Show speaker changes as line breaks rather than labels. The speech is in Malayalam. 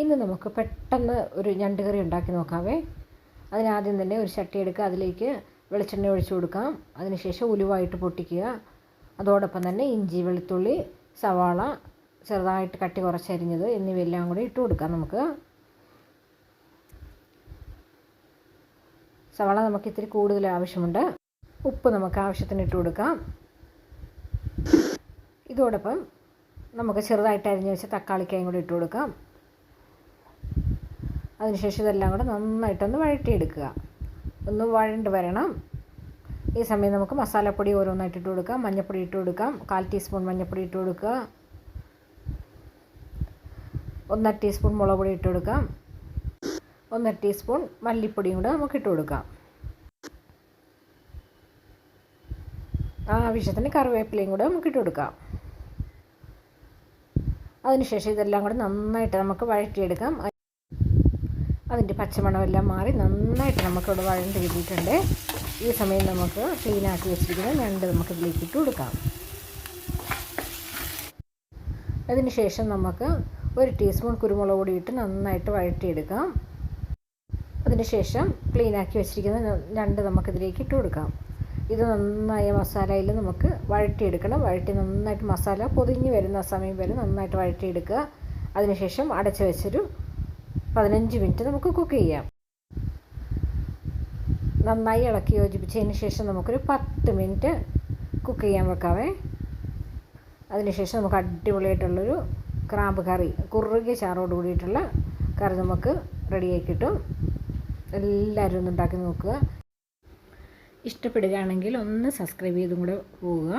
ഇന്ന് നമുക്ക് പെട്ടെന്ന് ഒരു ഞണ്ട് കറി ഉണ്ടാക്കി നോക്കാവേ. അതിനാദ്യം തന്നെ ഒരു ചട്ടി എടുക്കുക. അതിലേക്ക് വെളിച്ചെണ്ണ ഒഴിച്ചു കൊടുക്കാം. അതിനുശേഷം ഉലുവായിട്ട് പൊട്ടിക്കുക. അതോടൊപ്പം തന്നെ ഇഞ്ചി വെളുത്തുള്ളി സവാള ചെറുതായിട്ട് കട്ടി കുറച്ചരിഞ്ഞത് എന്നിവയെല്ലാം കൂടി ഇട്ട് കൊടുക്കാം നമുക്ക്. സവാള നമുക്ക് ഇത്തിരി കൂടുതൽ ആവശ്യമുണ്ട്. ഉപ്പ് നമുക്ക് ആവശ്യത്തിന് ഇട്ട് കൊടുക്കാം. ഇതോടൊപ്പം നമുക്ക് ചെറുതായിട്ട് അരിഞ്ഞ് വെച്ച തക്കാളിക്കായും കൂടി ഇട്ട് കൊടുക്കാം. അതിനുശേഷം ഇതെല്ലാം കൂടെ നന്നായിട്ടൊന്ന് വഴറ്റിയെടുക്കുക. ഒന്ന് വഴണ്ട് വരണം. ഈ സമയം നമുക്ക് മസാലപ്പൊടി ഓരോന്നായിട്ട് ഇട്ട് കൊടുക്കാം. മഞ്ഞൾപ്പൊടി ഇട്ട് കൊടുക്കാം. കാൽ ടീസ്പൂൺ മഞ്ഞൾപ്പൊടി ഇട്ട് കൊടുക്കുക. ഒന്നര ടീസ്പൂൺ മുളക് പൊടി ഇട്ട് കൊടുക്കാം. ഒന്നര ടീസ്പൂൺ മല്ലിപ്പൊടിയും കൂടെ നമുക്ക് ഇട്ട് കൊടുക്കാം. ആവശ്യത്തിന് കറിവേപ്പിലയും കൂടെ നമുക്ക് ഇട്ട് കൊടുക്കാം. അതിനുശേഷം ഇതെല്ലാം കൂടെ നന്നായിട്ട് നമുക്ക് വഴറ്റിയെടുക്കാം. അതിന്റെ പച്ചമണമെല്ലാം മാറി നന്നായിട്ട് നമുക്കിവിടെ വഴണ്ട് കിട്ടിയിട്ടുണ്ട് ഈ സമയം നമുക്ക് ക്ലീനാക്കി വെച്ചിരിക്കുന്ന ഞണ്ട് നമുക്ക് ഇതിലേക്ക് ഇട്ട് കൊടുക്കാം. അതിന് ശേഷം നമുക്ക് ഒരു ടീസ്പൂൺ കുരുമുളക് പൊടി ഇട്ട് നന്നായിട്ട് വഴറ്റിയെടുക്കാം. അതിന് ശേഷം ക്ലീനാക്കി വെച്ചിരിക്കുന്ന ഞണ്ട് നമുക്കിതിലേക്ക് ഇട്ട് കൊടുക്കാം. ഇത് നന്നായ മസാലയിൽ നമുക്ക് വഴറ്റിയെടുക്കണം. വഴറ്റി നന്നായിട്ട് മസാല പൊതിഞ്ഞ് വരുന്ന സമയം വരെ നന്നായിട്ട് വഴറ്റിയെടുക്കുക. അതിനുശേഷം അടച്ച് വെച്ചൊരു പതിനഞ്ച് മിനിറ്റ് നമുക്ക് കുക്ക് ചെയ്യാം. നന്നായി ഇളക്കി യോജിപ്പിച്ചതിന് ശേഷം നമുക്കൊരു പത്ത് മിനിറ്റ് കുക്ക് ചെയ്യാൻ വെക്കാവേ. അതിനുശേഷം നമുക്ക് അടിപൊളിയായിട്ടുള്ളൊരു ക്രാമ്പ് കറി കുറുകിയ ചാറോട് കൂടിയിട്ടുള്ള കറി നമുക്ക് റെഡിയായി കിട്ടും. എല്ലാവരും ഒന്ന് ഉണ്ടാക്കി നോക്കുക. ഇഷ്ടപ്പെടുകയാണെങ്കിൽ ഒന്ന് സബ്സ്ക്രൈബ് ചെയ്തും കൂടെ പോവുക.